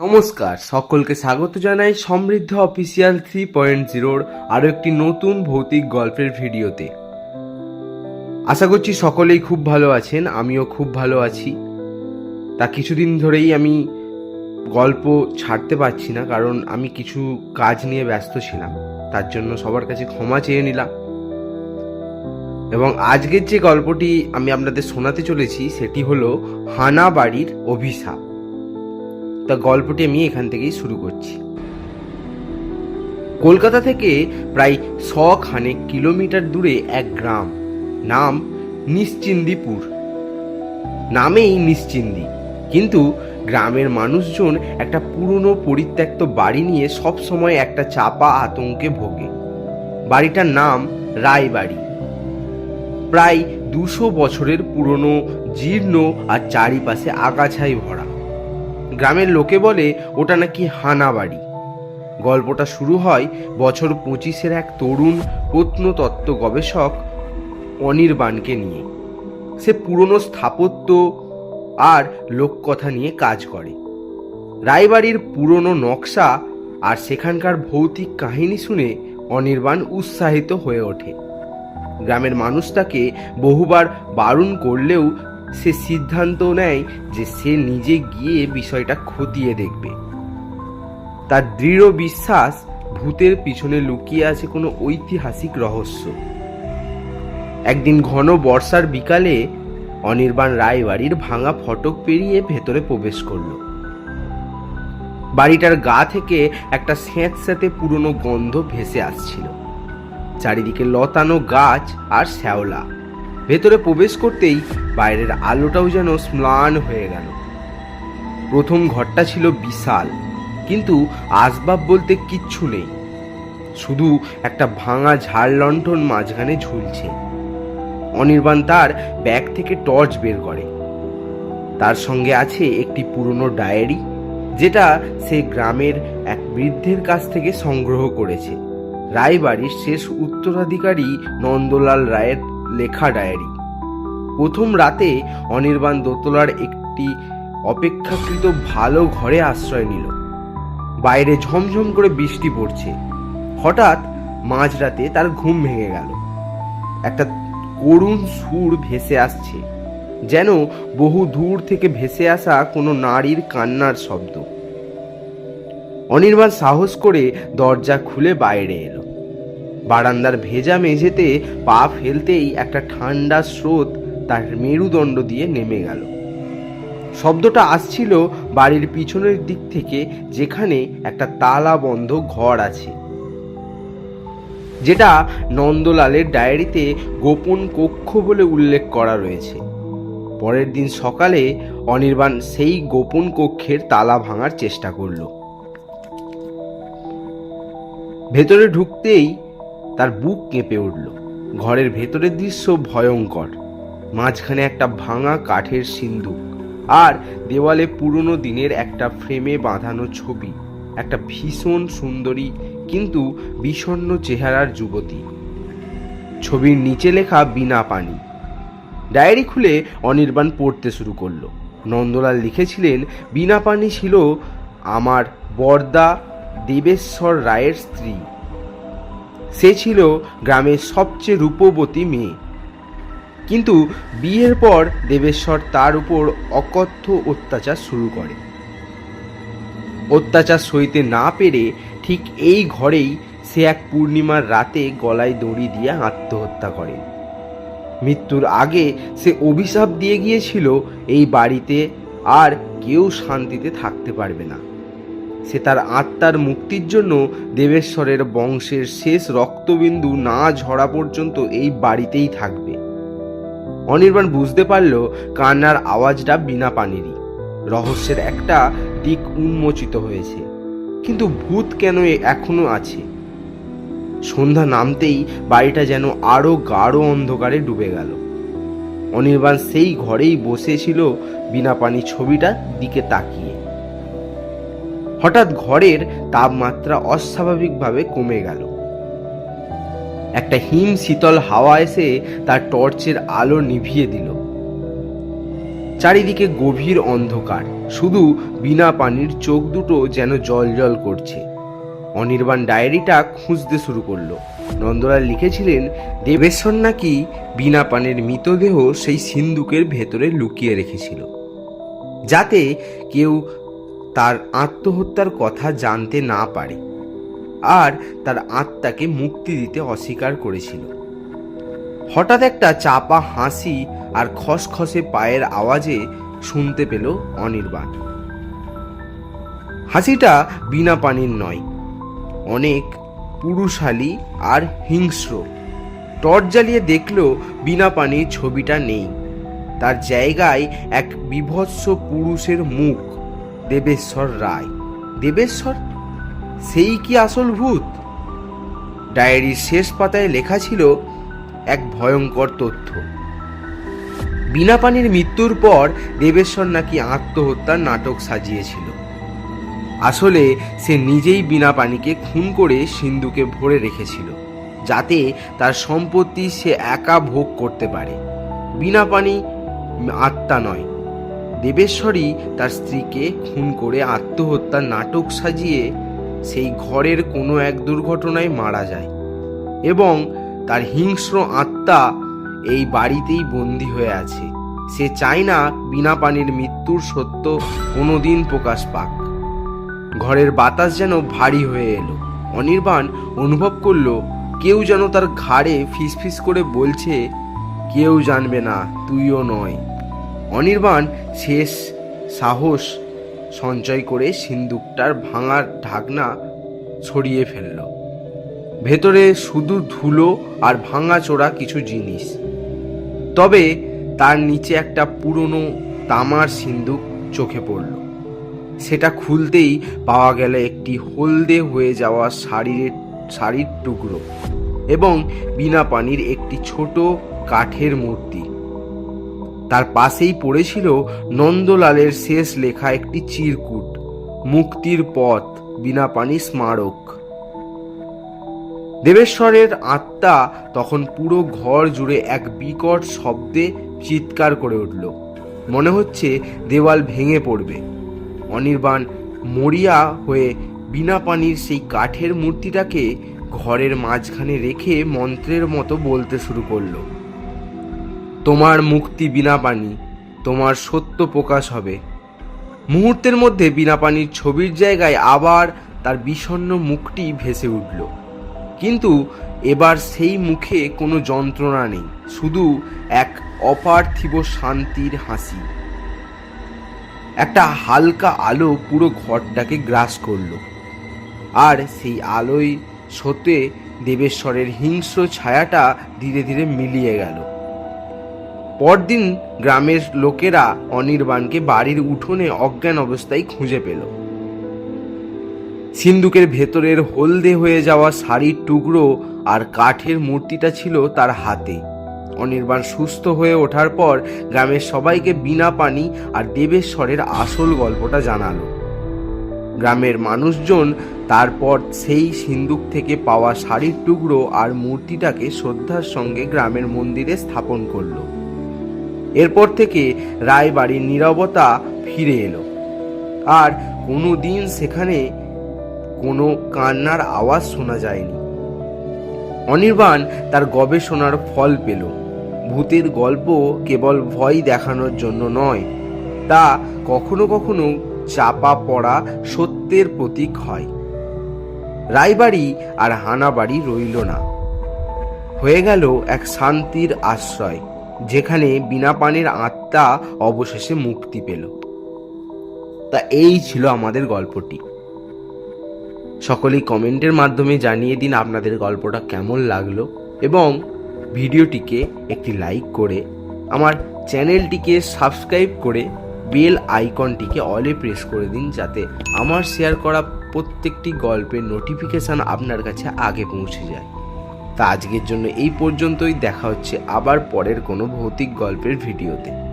নমস্কার, সকলকে স্বাগত জানাই সমৃদ্ধ অফিসিয়াল থ্রি পয়েন্ট জিরোর আরও একটি নতুন ভৌতিক গল্পের ভিডিওতে। আশা করছি সকলেই খুব ভালো আছেন, আমিও খুব ভালো আছি। তা কিছুদিন ধরেই আমি গল্প ছাড়তে পারছি না, কারণ আমি কিছু কাজ নিয়ে ব্যস্ত ছিলাম, তার জন্য সবার কাছে ক্ষমা চেয়ে নিলাম। এবং আজকের যে গল্পটি আমি আপনাদের শোনাতে চলেছি, সেটি হলো হানা বাড়ির অভিশাপ। তা গল্পটি আমি এখান থেকেই শুরু করছি। কলকাতা থেকে প্রায় শ খানেক কিলোমিটার দূরে এক গ্রাম নাম নিশ্চিন্দিপুর। নামেই নিশ্চিন্দি। কিন্তু গ্রামের মানুষজন একটা পুরনো পরিত্যক্ত বাড়ি নিয়ে সব সময় একটা চাপা আতঙ্কে ভোগে। বাড়িটার নাম রায়বাড়ি। প্রায় দুশো বছরের পুরনো, জীর্ণ আর চারিপাশে আগাছাই ভরা। গ্রামের লোকে বলে, ওটা নাকি হানা বাড়ি। গল্পটা শুরু হয় বছর পঁচিশের এক তরুণ প্রত্নতত্ত্ব গবেষক অনির্বাণকে নিয়ে। সে পুরনো স্থাপত্য আর লোককথা নিয়ে কাজ করে। রায়বাড়ির পুরনো নকশা আর সেখানকার ভৌতিক কাহিনী শুনে অনির্বাণ উৎসাহিত হয়ে ওঠে। গ্রামের মানুষ তাকে বহুবার বারণ করলেও সে সিদ্ধান্ত নেয় যে সে নিজে গিয়ে বিষয়টা খতিয়ে দেখবে। তার দৃঢ় বিশ্বাস ভূতের পিছনে লুকিয়ে আছে কোনো ঐতিহাসিক রহস্য। একদিন ঘন বর্ষার বিকালে অনির্বাণ রায় বাড়ির ভাঙা ফটক পেরিয়ে ভেতরে প্রবেশ করল। বাড়িটার গা থেকে একটা স্যাঁতস্যাঁতে পুরনো গন্ধ ভেসে আসছিল। চারিদিকে লতানো গাছ আর শ্যাওলা। ভেতরে প্রবেশ করতেই বাইরের আলোটাও যেন স্ম্লান হয়ে গেল। প্রথম ঘরটা ছিল বিশাল, কিন্তু আসবাব বলতে কিচ্ছু নেই। শুধু একটা ভাঙা ঝাড় লণ্ঠন মাঝখানে ঝুলছে। অনির্বাণ তার ব্যাগ থেকে টর্চ বের করে। তার সঙ্গে আছে একটি পুরনো ডায়েরি, যেটা সে গ্রামের এক বৃদ্ধের কাছ থেকে সংগ্রহ করেছে। রায়বাড়ির শেষ উত্তরাধিকারী নন্দলাল রায়ের লেখা ডায়েরি। প্রথম রাতে অনির্বাণ দোতলার একটি অপেক্ষাকৃত ভালো ঘরে আশ্রয় নিল। বাইরে ঝমঝম করে বৃষ্টি পড়ছে। হঠাৎ মাঝরাতে তার ঘুম ভেঙে গেল। একটা করুণ সুর ভেসে আসছে, যেন বহু দূর থেকে ভেসে আসা কোনো নারীর কান্নার শব্দ। অনির্বাণ সাহস করে দরজা খুলে বাইরে এলো। বারান্দার ভেজা মেঝেতে পা ফেলতেই একটা ঠান্ডা স্রোত তার মেরুদণ্ড দিয়ে নেমে গেল। শব্দটা আসছিল বাড়ির পিছনের দিক থেকে, যেখানে একটা তালা বন্ধ ঘর আছে। যেটা নন্দলালের ডায়েরিতে গোপন কক্ষ বলে উল্লেখ করা রয়েছে। পরের দিন সকালে অনির্বাণ সেই গোপন কক্ষের তালা ভাঙার চেষ্টা করল। ভেতরে ঢুকতেই তার বুক কেঁপে উঠল। ঘরের ভেতরের দৃশ্য ভয়ঙ্কর। মাঝখানে একটা ভাঙা কাঠের সিন্দুক আর দেওয়ালে পুরনো দিনের একটা ফ্রেমে বাঁধানো ছবি। একটা ভীষণ সুন্দরী কিন্তু বিষণ্ণ চেহারার যুবতী। ছবির নিচে লেখা বিনা পানি। ডায়েরি খুলে অনির্বাণ পড়তে শুরু করল। নন্দলাল লিখেছিলেন, বিনা পানি ছিল আমার বর্দা দেবেশ্বর রায়ের স্ত্রী। সে ছিল গ্রামের সবচেয়ে রূপবতী মেয়ে। কিন্তু বিয়ের পর দেবেশ্বর তার উপর অকথ্য অত্যাচার শুরু করে। অত্যাচার সইতে না পেরে ঠিক এই ঘরেই সে এক পূর্ণিমার রাতে গলায় দড়ি দিয়ে আত্মহত্যা করে। মৃত্যুর আগে সে অভিশাপ দিয়ে গিয়েছিল, এই বাড়িতে আর কেউ শান্তিতে থাকতে পারবে না। সে তার আত্মার মুক্তির জন্য দেবেশ্বরের বংশের শেষ রক্তবিন্দু না ঝরা পর্যন্ত এই বাড়িতেই থাকবে। অনির্বাণ বুঝতে পারল কান্নার আওয়াজটা বিনা পানিরই। রহস্যের একটা দিক উন্মোচিত হয়েছে। কিন্তু ভূত কেন এখনও আছে? সন্ধ্যা নামতেই বাড়িটা যেন আরও গাঢ় অন্ধকারে ডুবে গেল। অনির্বাণ সেই ঘরেই বসেছিল, বিনা পানি ছবিটার দিকে তাকিয়ে। হঠাৎ ঘরের তাপমাত্রা অস্বাভাবিকভাবে কমে গেল। একটা হিম শীতল হাওয়া এসে তার টর্চের আলো নিভিয়ে দিল। চারিদিকে গভীর অন্ধকার, শুধু বিনা পানির চোখ দুটো যেন জল জল করছে। অনির্বাণ ডায়েরিটা খুঁজতে শুরু করল। নন্দলাল লিখেছিলেন, দেবেশ্বর নাকি বিনা পানির মৃতদেহ সেই সিন্ধুকের ভেতরে লুকিয়ে রেখেছিল। যাতে কেউ তার আত্মহত্যার কথা জানতে না পারে আর তার আত্মাকে মুক্তি দিতে অস্বীকার করেছিল। হঠাৎ একটা চাপা হাসি আর খসখসে পায়ের আওয়াজে শুনতে পেল অনির্বাণ। হাসিটা বিনা পানির নয়, অনেক পুরুষালী আর হিংস্র। টর্চ জ্বালিয়ে দেখল বিনা পানির ছবিটা নেই, তার জায়গায় এক বিভৎস পুরুষের মুখ। দেবেশ্বর রায়। দেবেশ্বর? সেই কি আসল ভূত? ডায়েরির শেষ পাতায় লেখা ছিল এক ভয়ঙ্কর তথ্য। বিনা পানির মৃত্যুর পর দেবেশ্বর নাকি আত্মহত্যার নাটক সাজিয়েছিল। আসলে সে নিজেই বিনা পানিকে খুন করে সিন্ধুকে ভরে রেখেছিল, যাতে তার সম্পত্তি সে একা ভোগ করতে পারে। বিনা পানি আত্মা নয় দেবেশ্বরী তার স্ত্রীকে খুন করে আত্মহত্যার নাটক সাজিয়ে সেই ঘরের কোনো এক দুর্ঘটনায় মারা যায় এবং তার হিংস্র আত্মা এই বাড়িতেই বন্দী হয়ে আছে। সে চায় না বিনা পানির মৃত্যুর সত্য কোনোদিন প্রকাশ পাক। ঘরের বাতাস যেন ভারী হয়ে এলো। অনির্বাণ অনুভব করল, কেউ যেন তার ঘাড়ে ফিসফিস করে বলছে, কেউ জানবে না, তুইও নয়। অনির্বাণ শেষ সাহস সঞ্চয় করে সিন্দুকটার ভাঙার ঢাকনা ছড়িয়ে ফেলল। ভেতরে শুধু ধুলো আর ভাঙা চোরা কিছু জিনিস। তবে তার নিচে একটা পুরনো তামার সিন্দুক চোখে পড়ল। সেটা খুলতেই পাওয়া গেল একটি হলদে হয়ে যাওয়া শাড়ির শাড়ির টুকরো এবং বিনা পানির একটি ছোট কাঠের মূর্তি। তার পাশেই পড়েছিল নন্দলালের শেষ লেখা একটি চিরকুট, মুক্তির পথ বিনা পানি স্মারক। দেবেশ্বরের আত্মা তখন পুরো ঘর জুড়ে এক বিকট শব্দে চিৎকার করে উঠল। মনে হচ্ছে দেওয়াল ভেঙে পড়বে। অনির্বাণ মরিয়া হয়ে বিনা পানির সেই কাঠের মূর্তিটাকে ঘরের মাঝখানে রেখে মন্ত্রের মতো বলতে শুরু করল। তোমার মুক্তি বিনা পানি, তোমার সত্য প্রকাশ হবে। মুহূর্তের মধ্যে বিনা পানির ছবির জায়গায় আবার তার বিষণ্ণ মুখটি ভেসে উঠল। কিন্তু এবার সেই মুখে কোনো যন্ত্রণা নেই, শুধু এক অপার্থিব শান্তির হাসি। একটা হালকা আলো পুরো ঘরটাকে গ্রাস করল। আর সেই আলোয় সতে দেবেশ্বরের হিংস্র ছায়াটা ধীরে ধীরে মিলিয়ে গেল। পরদিন গ্রামের লোকেরা অনির্বাণকে বাড়ির উঠোনে অজ্ঞান অবস্থায় খুঁজে পেল। সিন্দুকের ভেতরের হলদে হয়ে যাওয়া শাড়ির টুকরো আর কাঠের মূর্তিটা ছিল তার হাতে। অনির্বাণ সুস্থ হয়ে ওঠার পর গ্রামের সবাইকে বিনা পানি আর দেবেশ্বরের আসল গল্পটা জানালো। গ্রামের মানুষজন তারপর সেই সিন্দুক থেকে পাওয়া শাড়ির টুকরো আর মূর্তিটাকে শ্রদ্ধার সঙ্গে গ্রামের মন্দিরে স্থাপন করল। এরপর থেকে রায়বাড়ির নীরবতা ফিরে এলো। আর কোনো দিন সেখানে কোনো কান্নার আওয়াজ শোনা যায়নি। অনির্বাণ তার গবেষণার ফল পেল। ভূতের গল্প কেবল ভয় দেখানোর জন্য নয়, তা কখনো কখনো চাপা পড়া সত্যের প্রতীক হয়। রায়বাড়ি আর হানাবাড়ি রইল না। হয়ে গেল এক শান্তির আশ্রয়। যেখানে বিনা পানির আত্মা অবশেষে মুক্তি পেল। তা এই ছিল আমাদের গল্পটি। সকলেই কমেন্টের মাধ্যমে জানিয়ে দিন আপনাদের গল্পটা কেমন লাগল এবং ভিডিওটিকে একটি লাইক করে আমার চ্যানেলটিকে সাবস্ক্রাইব করে বেল আইকনটিকে অলে প্রেস করে দিন যাতে আমার শেয়ার করা প্রত্যেকটি গল্পের নোটিফিকেশান আপনার কাছে আগে পৌঁছে যায়। তা আজকের জন্য এই পর্যন্তই। দেখা হচ্ছে আবার পরের কোনো ভৌতিক গল্পের ভিডিওতে।